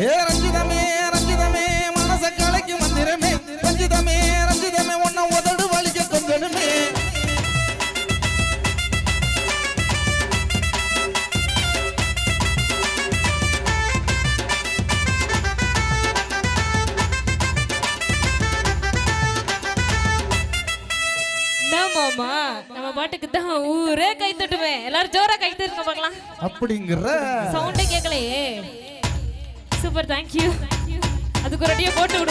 ஏ ரஞ்சிதமே ரஞ்சிதமே மனச கலைக்கு மந்திரமே. ரஞ்சிதமே ரஞ்சிதமே உன்ன உதடு வலிக்க கொஞ்சமே மாமா நம்ம பாட்டுக்கு தான் ஊரே கை தட்டுவேன் எல்லாரும் ஜோரா கை தட்டுங்க பார்க்கலாம் அப்படிங்கிற. சவுண்டே கேட்கலையே. சூப்பர் தேங்க்யூ அதுக்கு ஒரு அடியை போட்டு விடு.